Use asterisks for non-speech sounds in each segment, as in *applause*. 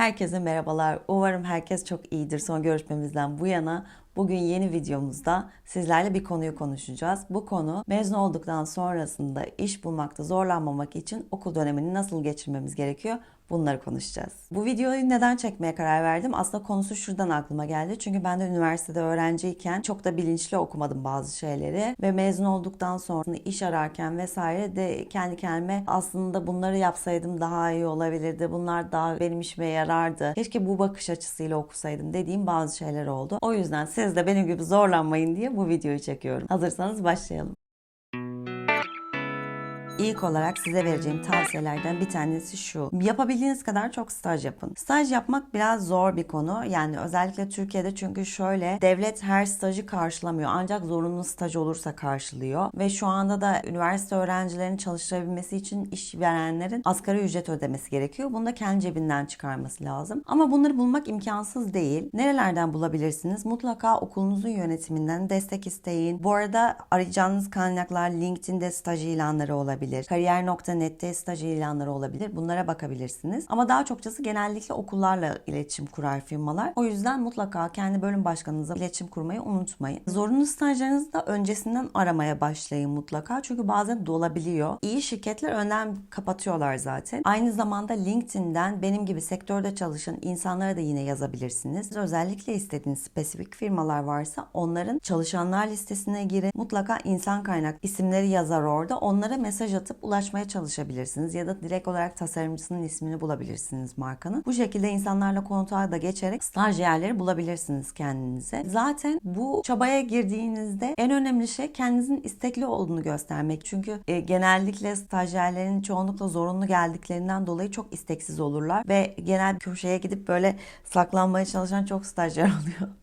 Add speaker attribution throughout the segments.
Speaker 1: Herkese merhabalar. Umarım herkes çok iyidir. Son görüşmemizden bu yana bugün yeni videomuzda sizlerle bir konuyu konuşacağız. Bu konu mezun olduktan sonrasında iş bulmakta zorlanmamak için okul dönemini nasıl geçirmemiz gerekiyor? Bunları konuşacağız. Bu videoyu neden çekmeye karar verdim? Aslında konusu şuradan aklıma geldi. Çünkü ben de üniversitede öğrenciyken çok da bilinçli okumadım bazı şeyleri ve mezun olduktan sonra iş ararken vesaire de kendi kendime aslında bunları yapsaydım daha iyi olabilirdi. Bunlar daha benim işime yarardı. Keşke bu bakış açısıyla okusaydım dediğim bazı şeyler oldu. O yüzden siz de benim gibi zorlanmayın diye bu videoyu çekiyorum. Hazırsanız başlayalım. İlk olarak size vereceğim tavsiyelerden bir tanesi şu. Yapabildiğiniz kadar çok staj yapın. Staj yapmak biraz zor bir konu. Yani özellikle Türkiye'de çünkü şöyle devlet her stajı karşılamıyor. Ancak zorunlu staj olursa karşılıyor. Ve şu anda da üniversite öğrencilerinin çalıştırabilmesi için işverenlerin asgari ücret ödemesi gerekiyor. Bunu da kendi cebinden çıkarması lazım. Ama bunları bulmak imkansız değil. Nerelerden bulabilirsiniz? Mutlaka okulunuzun yönetiminden destek isteyin. Bu arada arayacağınız kaynaklar LinkedIn'de staj ilanları olabilir. Kariyer.net'te staj ilanları olabilir. Bunlara bakabilirsiniz. Ama daha çokçası genellikle okullarla iletişim kurar firmalar. O yüzden mutlaka kendi bölüm başkanınıza iletişim kurmayı unutmayın. Zorunlu stajlarınızı da öncesinden aramaya başlayın mutlaka. Çünkü bazen dolabiliyor. İyi şirketler önden kapatıyorlar zaten. Aynı zamanda LinkedIn'den benim gibi sektörde çalışan insanlara da yine yazabilirsiniz. Özellikle istediğiniz spesifik firmalar varsa onların çalışanlar listesine girin. Mutlaka insan kaynak isimleri yazar orada. Onlara mesaj atıp ulaşmaya çalışabilirsiniz ya da direkt olarak tasarımcısının ismini bulabilirsiniz markanın. Bu şekilde insanlarla kontağa da geçerek staj yerleri bulabilirsiniz kendinize. Zaten bu çabaya girdiğinizde en önemli şey kendinizin istekli olduğunu göstermek. Çünkü e, genellikle stajyerlerin çoğunlukla zorunlu geldiklerinden dolayı çok isteksiz olurlar ve genel köşeye gidip böyle saklanmaya çalışan çok stajyer *laughs* oluyor.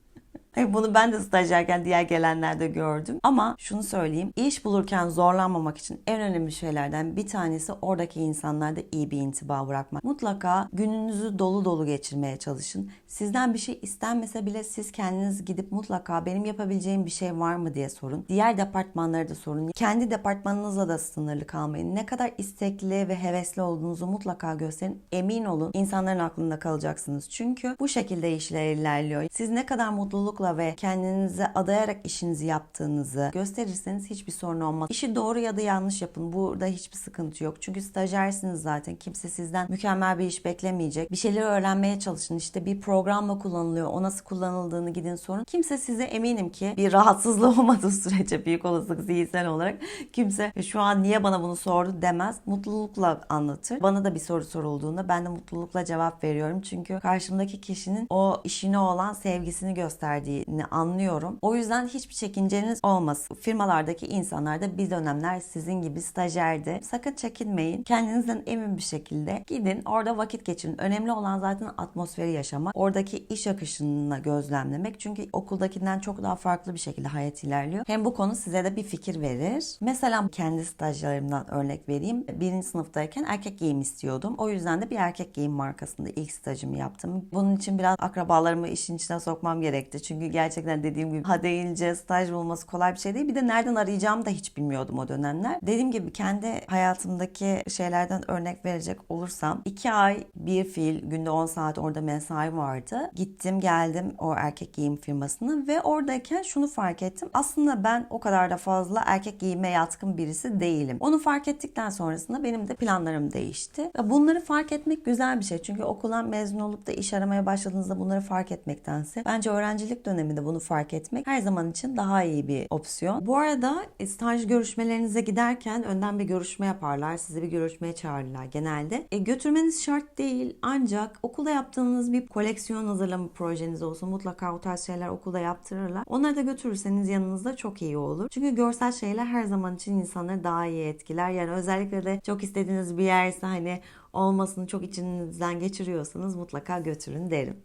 Speaker 1: Bunu ben de stajyerken diğer gelenlerde gördüm. Ama şunu söyleyeyim. iş bulurken zorlanmamak için en önemli şeylerden bir tanesi oradaki insanlarda iyi bir intiba bırakmak. Mutlaka gününüzü dolu dolu geçirmeye çalışın. Sizden bir şey istenmese bile siz kendiniz gidip mutlaka benim yapabileceğim bir şey var mı diye sorun. Diğer departmanları da sorun. Kendi departmanınızla da sınırlı kalmayın. Ne kadar istekli ve hevesli olduğunuzu mutlaka gösterin. Emin olun insanların aklında kalacaksınız. Çünkü bu şekilde işler ilerliyor. Siz ne kadar mutlulukla ve kendinize adayarak işinizi yaptığınızı gösterirseniz hiçbir sorun olmaz. İşi doğru ya da yanlış yapın. Burada hiçbir sıkıntı yok. Çünkü stajyersiniz zaten. Kimse sizden mükemmel bir iş beklemeyecek. Bir şeyleri öğrenmeye çalışın. İşte bir programla kullanılıyor. O nasıl kullanıldığını gidin sorun. Kimse size eminim ki bir rahatsızlığı *laughs* olmadığı sürece büyük olasılık zihinsel olarak kimse şu an niye bana bunu sordu demez. Mutlulukla anlatır. Bana da bir soru sorulduğunda ben de mutlulukla cevap veriyorum. Çünkü karşımdaki kişinin o işine olan sevgisini gösterdiği gerektiğini anlıyorum. O yüzden hiçbir çekinceniz olmasın. Firmalardaki insanlar da bir dönemler sizin gibi stajyerdi. Sakın çekinmeyin. Kendinizden emin bir şekilde gidin orada vakit geçirin. Önemli olan zaten atmosferi yaşamak. Oradaki iş akışını gözlemlemek. Çünkü okuldakinden çok daha farklı bir şekilde hayat ilerliyor. Hem bu konu size de bir fikir verir. Mesela kendi stajlarımdan örnek vereyim. Birinci sınıftayken erkek giyim istiyordum. O yüzden de bir erkek giyim markasında ilk stajımı yaptım. Bunun için biraz akrabalarımı işin içine sokmam gerekti. Çünkü gerçekten dediğim gibi ha deyince staj bulması kolay bir şey değil. Bir de nereden arayacağımı da hiç bilmiyordum o dönemler. Dediğim gibi kendi hayatımdaki şeylerden örnek verecek olursam iki ay bir fil günde 10 saat orada mesai vardı. Gittim geldim o erkek giyim firmasına ve oradayken şunu fark ettim. Aslında ben o kadar da fazla erkek giyime yatkın birisi değilim. Onu fark ettikten sonrasında benim de planlarım değişti. Bunları fark etmek güzel bir şey. Çünkü okuldan mezun olup da iş aramaya başladığınızda bunları fark etmektense bence öğrencilik döneminde bunu fark etmek her zaman için daha iyi bir opsiyon. Bu arada e, staj görüşmelerinize giderken önden bir görüşme yaparlar. Sizi bir görüşmeye çağırırlar genelde. E, götürmeniz şart değil ancak okulda yaptığınız bir koleksiyon hazırlama projeniz olsun. Mutlaka o tarz şeyler okulda yaptırırlar. Onları da götürürseniz yanınızda çok iyi olur. Çünkü görsel şeyler her zaman için insanları daha iyi etkiler. Yani özellikle de çok istediğiniz bir yerse hani olmasını çok içinizden geçiriyorsanız mutlaka götürün derim.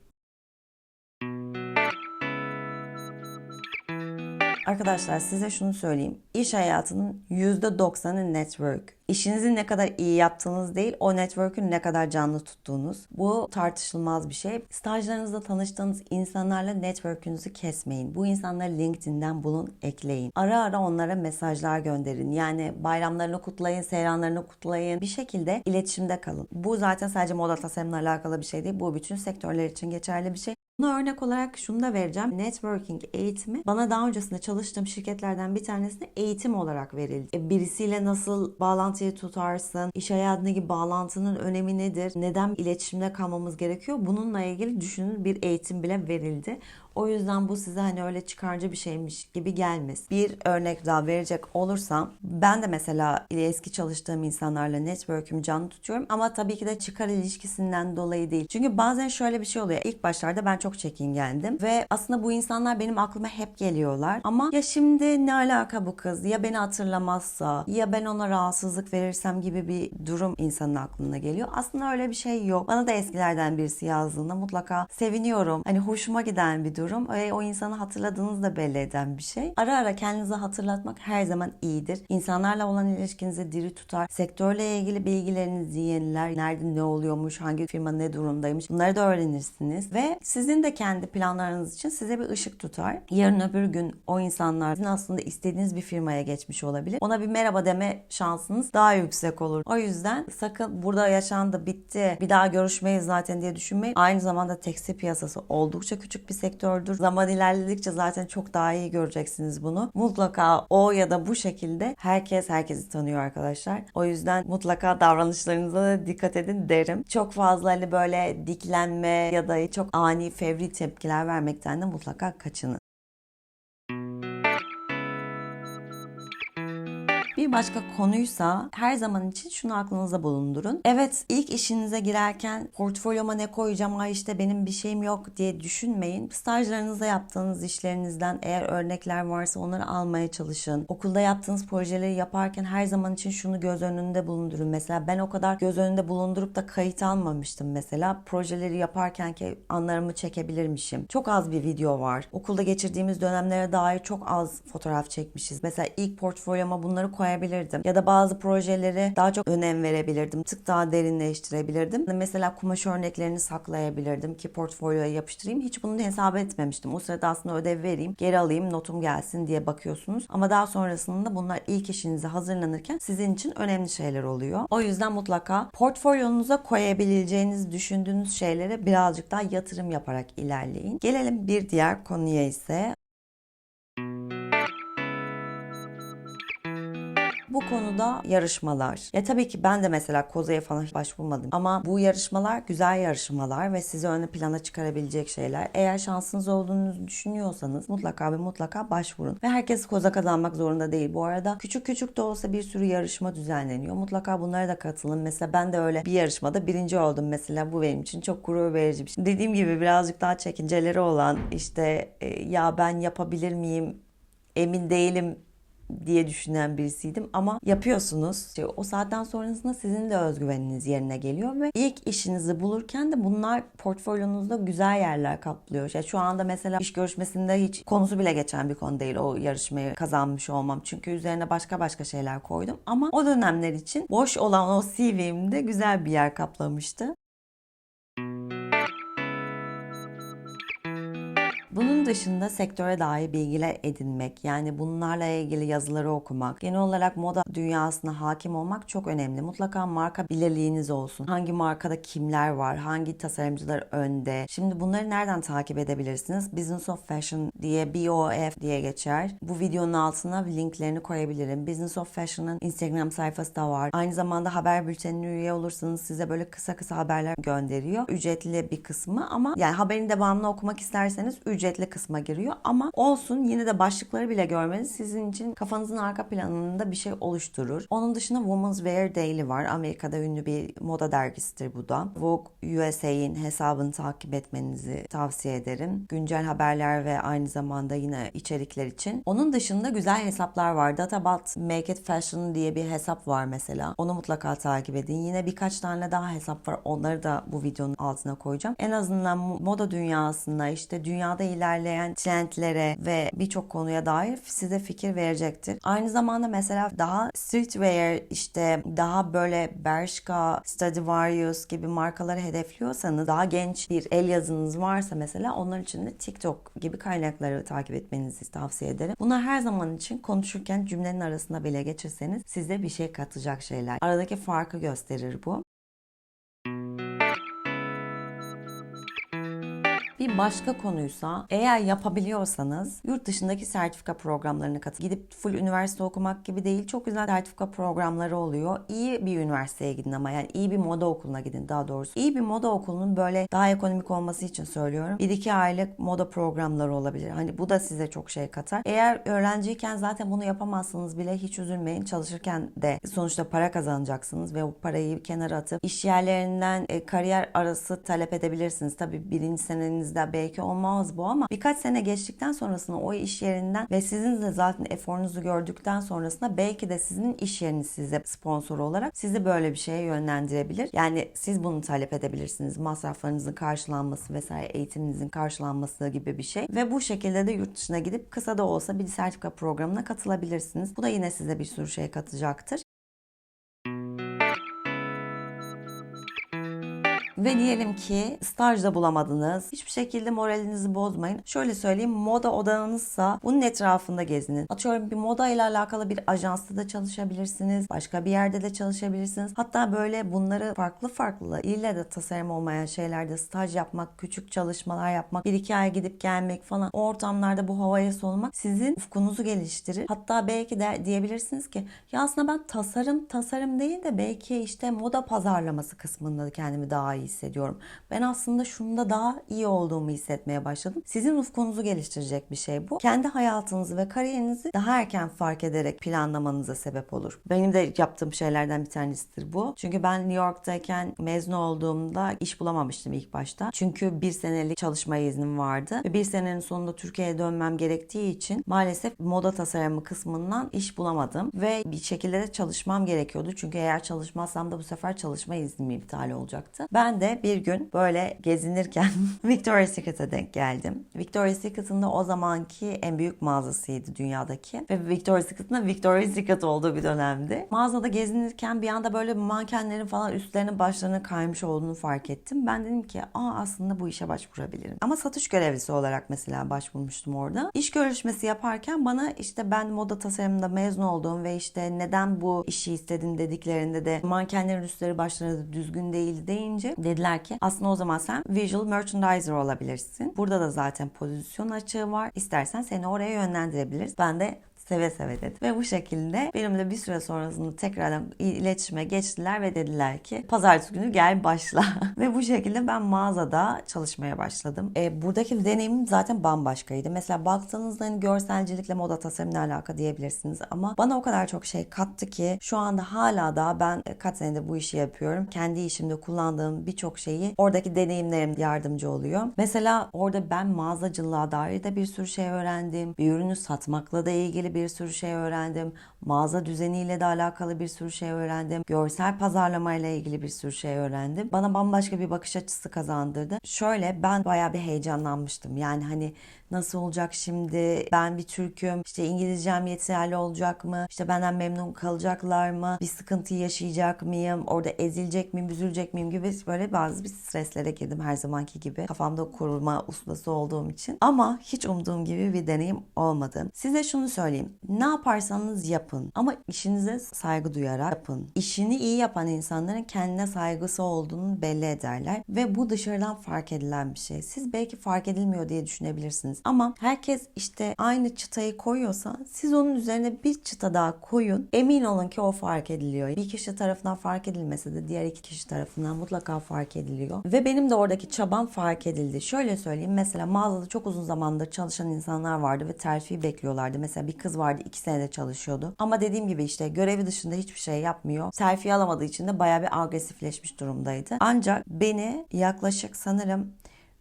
Speaker 1: Arkadaşlar size şunu söyleyeyim. İş hayatının %90'ı network. İşinizi ne kadar iyi yaptığınız değil, o network'ü ne kadar canlı tuttuğunuz. Bu tartışılmaz bir şey. Stajlarınızda tanıştığınız insanlarla network'ünüzü kesmeyin. Bu insanları LinkedIn'den bulun, ekleyin. Ara ara onlara mesajlar gönderin. Yani bayramlarını kutlayın, seyranlarını kutlayın. Bir şekilde iletişimde kalın. Bu zaten sadece moda tasarımla alakalı bir şey değil. Bu bütün sektörler için geçerli bir şey. Buna örnek olarak şunu da vereceğim. Networking eğitimi bana daha öncesinde çalıştığım şirketlerden bir tanesinde eğitim olarak verildi. E, Birisiyle nasıl bağlantıyı tutarsın, iş hayatındaki bağlantının önemi nedir, neden iletişimde kalmamız gerekiyor bununla ilgili düşünün bir eğitim bile verildi. O yüzden bu size hani öyle çıkarcı bir şeymiş gibi gelmez. Bir örnek daha verecek olursam ben de mesela eski çalıştığım insanlarla network'ümü canlı tutuyorum ama tabii ki de çıkar ilişkisinden dolayı değil. Çünkü bazen şöyle bir şey oluyor. İlk başlarda ben çok çekingendim ve aslında bu insanlar benim aklıma hep geliyorlar. Ama ya şimdi ne alaka bu kız? Ya beni hatırlamazsa ya ben ona rahatsızlık verirsem gibi bir durum insanın aklına geliyor. Aslında öyle bir şey yok. Bana da eskilerden birisi yazdığında mutlaka seviniyorum. Hani hoşuma giden bir durum ve o insanı hatırladığınızı da belli eden bir şey. Ara ara kendinize hatırlatmak her zaman iyidir. İnsanlarla olan ilişkinizi diri tutar. Sektörle ilgili bilgilerinizi yeniler. Nerede ne oluyormuş, hangi firma ne durumdaymış bunları da öğrenirsiniz. Ve sizin de kendi planlarınız için size bir ışık tutar. Yarın öbür gün o insanlar sizin aslında istediğiniz bir firmaya geçmiş olabilir. Ona bir merhaba deme şansınız daha yüksek olur. O yüzden sakın burada yaşandı bitti bir daha görüşmeyiz zaten diye düşünmeyin. Aynı zamanda tekstil piyasası oldukça küçük bir sektördür. Zaman ilerledikçe zaten çok daha iyi göreceksiniz bunu. Mutlaka o ya da bu şekilde herkes herkesi tanıyor arkadaşlar. O yüzden mutlaka davranışlarınıza da dikkat edin derim. Çok fazla hani böyle diklenme ya da çok ani fevri tepkiler vermekten de mutlaka kaçının. Bir başka konuysa her zaman için şunu aklınıza bulundurun. Evet ilk işinize girerken portfolyoma ne koyacağım ay işte benim bir şeyim yok diye düşünmeyin. Stajlarınızda yaptığınız işlerinizden eğer örnekler varsa onları almaya çalışın. Okulda yaptığınız projeleri yaparken her zaman için şunu göz önünde bulundurun. Mesela ben o kadar göz önünde bulundurup da kayıt almamıştım mesela. Projeleri yaparken ki anlarımı çekebilirmişim. Çok az bir video var. Okulda geçirdiğimiz dönemlere dair çok az fotoğraf çekmişiz. Mesela ilk portfolyoma bunları koyabilirdim. Ya da bazı projelere daha çok önem verebilirdim. Tık daha derinleştirebilirdim. Mesela kumaş örneklerini saklayabilirdim ki portfolyoya yapıştırayım. Hiç bunu hesap etmemiştim. O sırada aslında ödev vereyim, geri alayım, notum gelsin diye bakıyorsunuz. Ama daha sonrasında bunlar ilk işinize hazırlanırken sizin için önemli şeyler oluyor. O yüzden mutlaka portfolyonuza koyabileceğiniz, düşündüğünüz şeylere birazcık daha yatırım yaparak ilerleyin. Gelelim bir diğer konuya ise Bu konuda yarışmalar. Ya tabii ki ben de mesela Koza'ya falan başvurmadım. Ama bu yarışmalar güzel yarışmalar ve sizi ön plana çıkarabilecek şeyler. Eğer şansınız olduğunu düşünüyorsanız mutlaka ve mutlaka başvurun. Ve herkes Koza kazanmak zorunda değil. Bu arada küçük küçük de olsa bir sürü yarışma düzenleniyor. Mutlaka bunlara da katılın. Mesela ben de öyle bir yarışmada birinci oldum mesela. Bu benim için çok gurur verici bir şey. Dediğim gibi birazcık daha çekinceleri olan işte e, ya ben yapabilir miyim emin değilim diye düşünen birisiydim ama yapıyorsunuz. İşte o saatten sonrasında sizin de özgüveniniz yerine geliyor ve ilk işinizi bulurken de bunlar portfolyonuzda güzel yerler kaplıyor. Yani şu anda mesela iş görüşmesinde hiç konusu bile geçen bir konu değil o yarışmayı kazanmış olmam. Çünkü üzerine başka başka şeyler koydum ama o dönemler için boş olan o CV'mde güzel bir yer kaplamıştı. Bunun dışında sektöre dair bilgiler edinmek, yani bunlarla ilgili yazıları okumak, genel olarak moda dünyasına hakim olmak çok önemli. Mutlaka marka bilirliğiniz olsun. Hangi markada kimler var, hangi tasarımcılar önde. Şimdi bunları nereden takip edebilirsiniz? Business of Fashion diye BOF diye geçer. Bu videonun altına linklerini koyabilirim. Business of Fashion'ın Instagram sayfası da var. Aynı zamanda haber bültenine üye olursanız size böyle kısa kısa haberler gönderiyor. Ücretli bir kısmı ama yani haberin devamını okumak isterseniz ücretli ücretli kısma giriyor ama olsun yine de başlıkları bile görmeniz sizin için kafanızın arka planında bir şey oluşturur. Onun dışında Women's Wear Daily var. Amerika'da ünlü bir moda dergisidir bu da. Vogue USA'in hesabını takip etmenizi tavsiye ederim. Güncel haberler ve aynı zamanda yine içerikler için. Onun dışında güzel hesaplar var. Databot Make It Fashion diye bir hesap var mesela. Onu mutlaka takip edin. Yine birkaç tane daha hesap var. Onları da bu videonun altına koyacağım. En azından moda dünyasında işte dünyada ilerleyen trendlere ve birçok konuya dair size fikir verecektir. Aynı zamanda mesela daha streetwear işte daha böyle Bershka, Stradivarius gibi markaları hedefliyorsanız daha genç bir el yazınız varsa mesela onlar için de TikTok gibi kaynakları takip etmenizi tavsiye ederim. Bunlar her zaman için konuşurken cümlenin arasında bile geçirseniz size bir şey katacak şeyler. Aradaki farkı gösterir bu. Bir başka konuysa eğer yapabiliyorsanız yurt dışındaki sertifika programlarına katılın. Gidip full üniversite okumak gibi değil. Çok güzel sertifika programları oluyor. İyi bir üniversiteye gidin ama yani iyi bir moda okuluna gidin daha doğrusu. İyi bir moda okulunun böyle daha ekonomik olması için söylüyorum. 1-2 aylık moda programları olabilir. Hani bu da size çok şey katar. Eğer öğrenciyken zaten bunu yapamazsınız bile hiç üzülmeyin. Çalışırken de sonuçta para kazanacaksınız ve o parayı kenara atıp iş yerlerinden e, kariyer arası talep edebilirsiniz. Tabii birinci seneniz elinizde belki olmaz bu ama birkaç sene geçtikten sonrasında o iş yerinden ve sizin de zaten eforunuzu gördükten sonrasında belki de sizin iş yeriniz size sponsor olarak sizi böyle bir şeye yönlendirebilir. Yani siz bunu talep edebilirsiniz. Masraflarınızın karşılanması vesaire eğitiminizin karşılanması gibi bir şey. Ve bu şekilde de yurt dışına gidip kısa da olsa bir sertifika programına katılabilirsiniz. Bu da yine size bir sürü şey katacaktır. Ve diyelim ki stajda bulamadınız. Hiçbir şekilde moralinizi bozmayın. Şöyle söyleyeyim moda odanızsa bunun etrafında gezinin. Atıyorum bir moda ile alakalı bir ajansta da çalışabilirsiniz. Başka bir yerde de çalışabilirsiniz. Hatta böyle bunları farklı farklı ille de tasarım olmayan şeylerde staj yapmak, küçük çalışmalar yapmak, bir iki ay gidip gelmek falan o ortamlarda bu havaya solmak sizin ufkunuzu geliştirir. Hatta belki de diyebilirsiniz ki ya aslında ben tasarım tasarım değil de belki işte moda pazarlaması kısmında kendimi daha iyi hissediyorum. Ben aslında şunda daha iyi olduğumu hissetmeye başladım. Sizin ufkunuzu geliştirecek bir şey bu. Kendi hayatınızı ve kariyerinizi daha erken fark ederek planlamanıza sebep olur. Benim de yaptığım şeylerden bir tanesidir bu. Çünkü ben New York'tayken mezun olduğumda iş bulamamıştım ilk başta. Çünkü bir senelik çalışma iznim vardı. Ve bir senenin sonunda Türkiye'ye dönmem gerektiği için maalesef moda tasarımı kısmından iş bulamadım. Ve bir şekilde de çalışmam gerekiyordu. Çünkü eğer çalışmazsam da bu sefer çalışma iznim iptal olacaktı. Ben de bir gün böyle gezinirken *laughs* Victoria's Secret'a denk geldim. Victoria's Secret'ın da o zamanki en büyük mağazasıydı dünyadaki. Ve Victoria's Secret'ın Victoria's Secret olduğu bir dönemdi. Mağazada gezinirken bir anda böyle mankenlerin falan üstlerine başlarına kaymış olduğunu fark ettim. Ben dedim ki aa aslında bu işe başvurabilirim. Ama satış görevlisi olarak mesela başvurmuştum orada. İş görüşmesi yaparken bana işte ben moda tasarımında mezun olduğum ve işte neden bu işi istedin dediklerinde de mankenlerin üstleri başlarına düzgün değil deyince dediler ki aslında o zaman sen visual merchandiser olabilirsin. Burada da zaten pozisyon açığı var. İstersen seni oraya yönlendirebiliriz. Ben de seve seve dedi. Ve bu şekilde benimle bir süre sonrasında tekrardan iletişime geçtiler ve dediler ki pazartesi günü gel başla. *laughs* ve bu şekilde ben mağazada çalışmaya başladım. E, buradaki deneyimim zaten bambaşkaydı. Mesela baktığınızda hani görselcilikle moda tasarımla alaka diyebilirsiniz ama bana o kadar çok şey kattı ki şu anda hala da ben kaç senedir bu işi yapıyorum. Kendi işimde kullandığım birçok şeyi oradaki deneyimlerim yardımcı oluyor. Mesela orada ben mağazacılığa dair de bir sürü şey öğrendim. Bir ürünü satmakla da ilgili bir sürü şey öğrendim. Mağaza düzeniyle de alakalı bir sürü şey öğrendim. Görsel pazarlamayla ilgili bir sürü şey öğrendim. Bana bambaşka bir bakış açısı kazandırdı. Şöyle ben bayağı bir heyecanlanmıştım. Yani hani Nasıl olacak şimdi? Ben bir Türk'üm. İşte İngilizcem yeterli olacak mı? İşte benden memnun kalacaklar mı? Bir sıkıntı yaşayacak mıyım? Orada ezilecek miyim, üzülecek miyim gibi böyle bazı bir streslere girdim her zamanki gibi. Kafamda kurma ustası olduğum için. Ama hiç umduğum gibi bir deneyim olmadı. Size şunu söyleyeyim. Ne yaparsanız yapın. Ama işinize saygı duyarak yapın. İşini iyi yapan insanların kendine saygısı olduğunu belli ederler. Ve bu dışarıdan fark edilen bir şey. Siz belki fark edilmiyor diye düşünebilirsiniz. Ama herkes işte aynı çıtayı koyuyorsa siz onun üzerine bir çıta daha koyun. Emin olun ki o fark ediliyor. Bir kişi tarafından fark edilmese de diğer iki kişi tarafından mutlaka fark ediliyor. Ve benim de oradaki çabam fark edildi. Şöyle söyleyeyim mesela mağazada çok uzun zamandır çalışan insanlar vardı ve terfi bekliyorlardı. Mesela bir kız vardı iki senede çalışıyordu. Ama dediğim gibi işte görevi dışında hiçbir şey yapmıyor. Terfi alamadığı için de bayağı bir agresifleşmiş durumdaydı. Ancak beni yaklaşık sanırım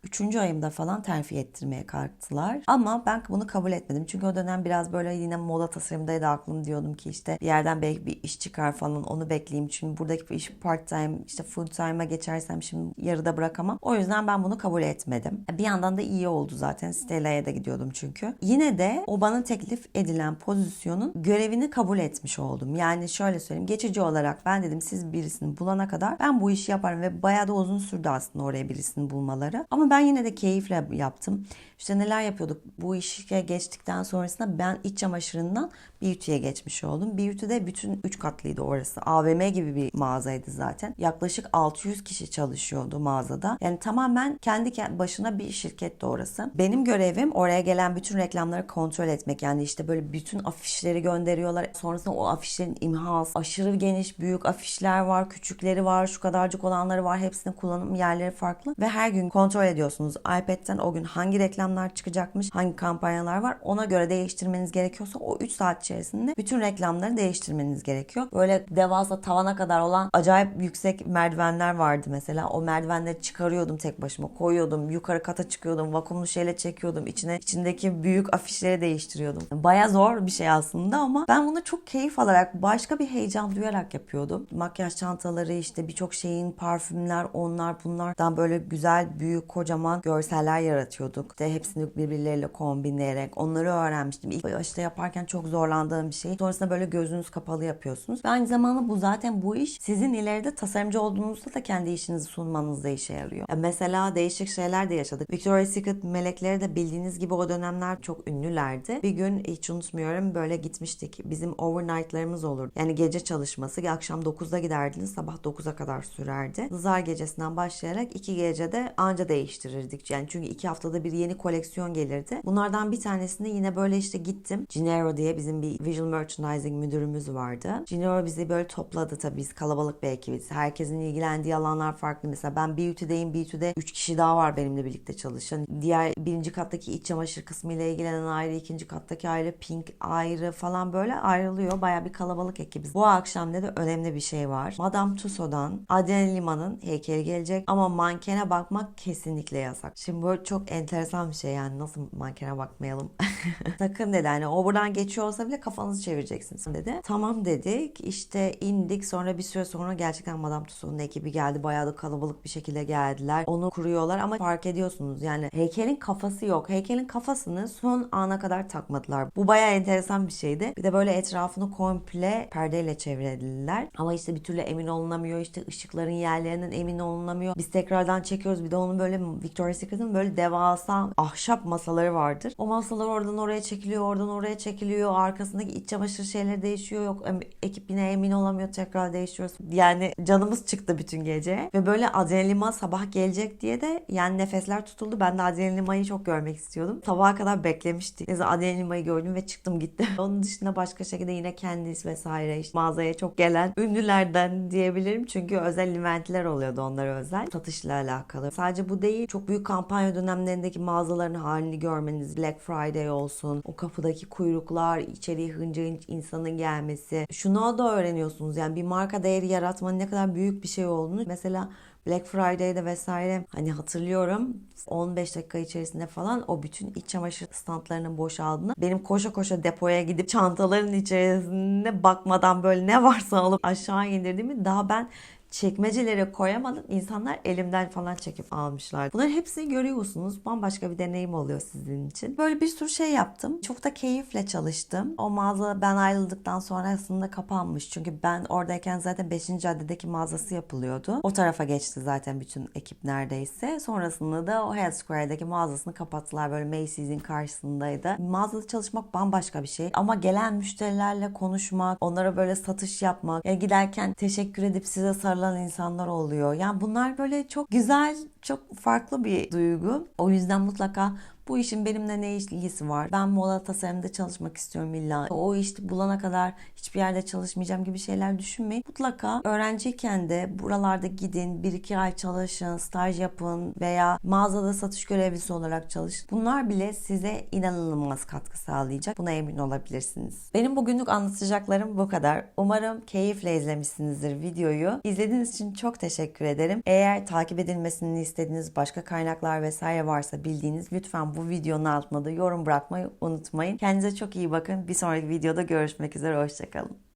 Speaker 1: Üçüncü ayımda falan terfi ettirmeye kalktılar. Ama ben bunu kabul etmedim. Çünkü o dönem biraz böyle yine moda tasarımdaydı aklım diyordum ki işte bir yerden belki bir iş çıkar falan onu bekleyeyim. Çünkü buradaki bir iş part time işte full time'a geçersem şimdi yarıda bırakamam. O yüzden ben bunu kabul etmedim. Bir yandan da iyi oldu zaten. Stella'ya da gidiyordum çünkü. Yine de o bana teklif edilen pozisyonun görevini kabul etmiş oldum. Yani şöyle söyleyeyim. Geçici olarak ben dedim siz birisini bulana kadar ben bu işi yaparım ve bayağı da uzun sürdü aslında oraya birisini bulmaları. Ama ben yine de keyifle yaptım. İşte neler yapıyorduk? Bu işe geçtikten sonrasında ben iç çamaşırından Beauty'ye geçmiş oldum. Beauty'de bütün 3 katlıydı orası. AVM gibi bir mağazaydı zaten. Yaklaşık 600 kişi çalışıyordu mağazada. Yani tamamen kendi başına bir şirketti orası. Benim görevim oraya gelen bütün reklamları kontrol etmek. Yani işte böyle bütün afişleri gönderiyorlar. Sonrasında o afişlerin imhası, aşırı geniş büyük afişler var, küçükleri var, şu kadarcık olanları var. Hepsinin kullanım yerleri farklı ve her gün kontrol ediyorsunuz. iPad'den o gün hangi reklamlar çıkacakmış, hangi kampanyalar var ona göre değiştirmeniz gerekiyorsa o 3 saat içerisinde bütün reklamları değiştirmeniz gerekiyor. Böyle devasa tavana kadar olan acayip yüksek merdivenler vardı mesela. O merdivenleri çıkarıyordum tek başıma, koyuyordum, yukarı kata çıkıyordum, vakumlu şeyle çekiyordum, içine içindeki büyük afişleri değiştiriyordum. Baya zor bir şey aslında ama ben bunu çok keyif alarak, başka bir heyecan duyarak yapıyordum. Makyaj çantaları işte birçok şeyin parfümler, onlar bunlardan böyle güzel, büyük, kocaman görseller yaratıyorduk. İşte hepsini birbirleriyle kombinleyerek onları öğrenmiştim. İlk başta yaparken çok zorlandığım bir şey. Sonrasında böyle gözünüz kapalı yapıyorsunuz. Ve aynı zamanda bu zaten bu iş sizin ileride tasarımcı olduğunuzda da kendi işinizi sunmanızda işe yarıyor. Ya mesela değişik şeyler de yaşadık. Victoria's Secret melekleri de bildiğiniz gibi o dönemler çok ünlülerdi. Bir gün hiç unutmuyorum böyle gitmiştik. Bizim overnight'larımız olur. Yani gece çalışması. Akşam 9'da giderdiniz. Sabah 9'a kadar sürerdi. Zar gecesinden başlayarak iki gecede anca değiştirirdik. Yani çünkü iki haftada bir yeni koleksiyon gelirdi. Bunlardan bir tanesinde yine böyle işte gittim. Ginero diye bizim bir visual merchandising müdürümüz vardı. Ginero bizi böyle topladı tabii. Biz kalabalık bir ekibiz. Herkesin ilgilendiği alanlar farklı. Mesela ben Beauty'deyim. Beauty'de 3 kişi daha var benimle birlikte çalışan. Diğer birinci kattaki iç çamaşır kısmı ile ilgilenen ayrı, ikinci kattaki ayrı, pink ayrı falan böyle ayrılıyor. Baya bir kalabalık ekibiz. Bu akşam de önemli bir şey var. Madame Tussauds'dan Adrienne Lima'nın heykeli gelecek ama mankene bakmak kesinlikle yasak. Şimdi böyle çok enteresan bir şey yani nasıl mankene bakmayalım. *laughs* Sakın dedi hani o buradan geçiyor olsa bile kafanızı çevireceksiniz dedi. Tamam dedik işte indik sonra bir süre sonra gerçekten Madame Tussauds'un ekibi geldi. Bayağı da kalabalık bir şekilde geldiler. Onu kuruyorlar ama fark ediyorsunuz yani heykelin kafası yok. Heykelin kafasını son ana kadar takmadılar. Bu bayağı enteresan bir şeydi. Bir de böyle etrafını komple perdeyle çevirdiler. Ama işte bir türlü emin olunamıyor. İşte ışıkların yerlerinden emin olunamıyor. Biz tekrardan çekiyoruz. Bir de onun böyle Victoria's Secret'ın böyle devasa ahşap masaları vardır. O masalar oradan oraya çekiliyor, oradan oraya çekiliyor. Arkasındaki iç çamaşır şeyleri değişiyor. Yok ekip yine emin olamıyor. Tekrar değiştiriyoruz. Yani canımız çıktı bütün gece. Ve böyle Adrienne Lima sabah gelecek diye de yani nefesler tutuldu. Ben de Adrienne Lima'yı çok görmek istiyordum. Sabaha kadar beklemiştik. Neyse Adrienne Lima'yı gördüm ve çıktım gittim. *laughs* Onun dışında başka şekilde yine kendisi vesaire işte mağazaya çok gelen ünlülerden diyebilirim. Çünkü özel eventler oluyordu onlara özel. Satışla alakalı. Sadece bu değil. Çok büyük kampanya dönemlerindeki mağazaların halini görmeniz. Black Friday olsun. O kapıdaki kuyruklar, içeriye hınca insanın gelmesi. Şunu da öğreniyorsunuz. Yani bir marka değeri yaratmanın ne kadar büyük bir şey olduğunu. Mesela Black Friday'de vesaire hani hatırlıyorum 15 dakika içerisinde falan o bütün iç çamaşır standlarının boşaldığını benim koşa koşa depoya gidip çantaların içerisinde bakmadan böyle ne varsa alıp aşağı indirdiğimi daha ben çekmecelere koyamadım. İnsanlar elimden falan çekip almışlar. Bunların hepsini görüyorsunuz. Bambaşka bir deneyim oluyor sizin için. Böyle bir sürü şey yaptım. Çok da keyifle çalıştım. O mağaza ben ayrıldıktan sonrasında kapanmış. Çünkü ben oradayken zaten 5. caddedeki mağazası yapılıyordu. O tarafa geçti zaten bütün ekip neredeyse. Sonrasında da o Head Square'daki mağazasını kapattılar. Böyle Macy's'in karşısındaydı. Mağazada çalışmak bambaşka bir şey. Ama gelen müşterilerle konuşmak, onlara böyle satış yapmak, yani giderken teşekkür edip size sarılan insanlar oluyor. Yani bunlar böyle çok güzel, çok farklı bir duygu. O yüzden mutlaka Bu işin benimle ne ilgisi var? Ben moda tasarımda çalışmak istiyorum illa. O işte bulana kadar hiçbir yerde çalışmayacağım gibi şeyler düşünmeyin. Mutlaka öğrenciyken de buralarda gidin, bir iki ay çalışın, staj yapın veya mağazada satış görevlisi olarak çalışın. Bunlar bile size inanılmaz katkı sağlayacak. Buna emin olabilirsiniz. Benim bugünlük anlatacaklarım bu kadar. Umarım keyifle izlemişsinizdir videoyu. İzlediğiniz için çok teşekkür ederim. Eğer takip edilmesini istediğiniz başka kaynaklar vesaire varsa bildiğiniz bu videonun altına da yorum bırakmayı unutmayın. Kendinize çok iyi bakın. Bir sonraki videoda görüşmek üzere. Hoşçakalın.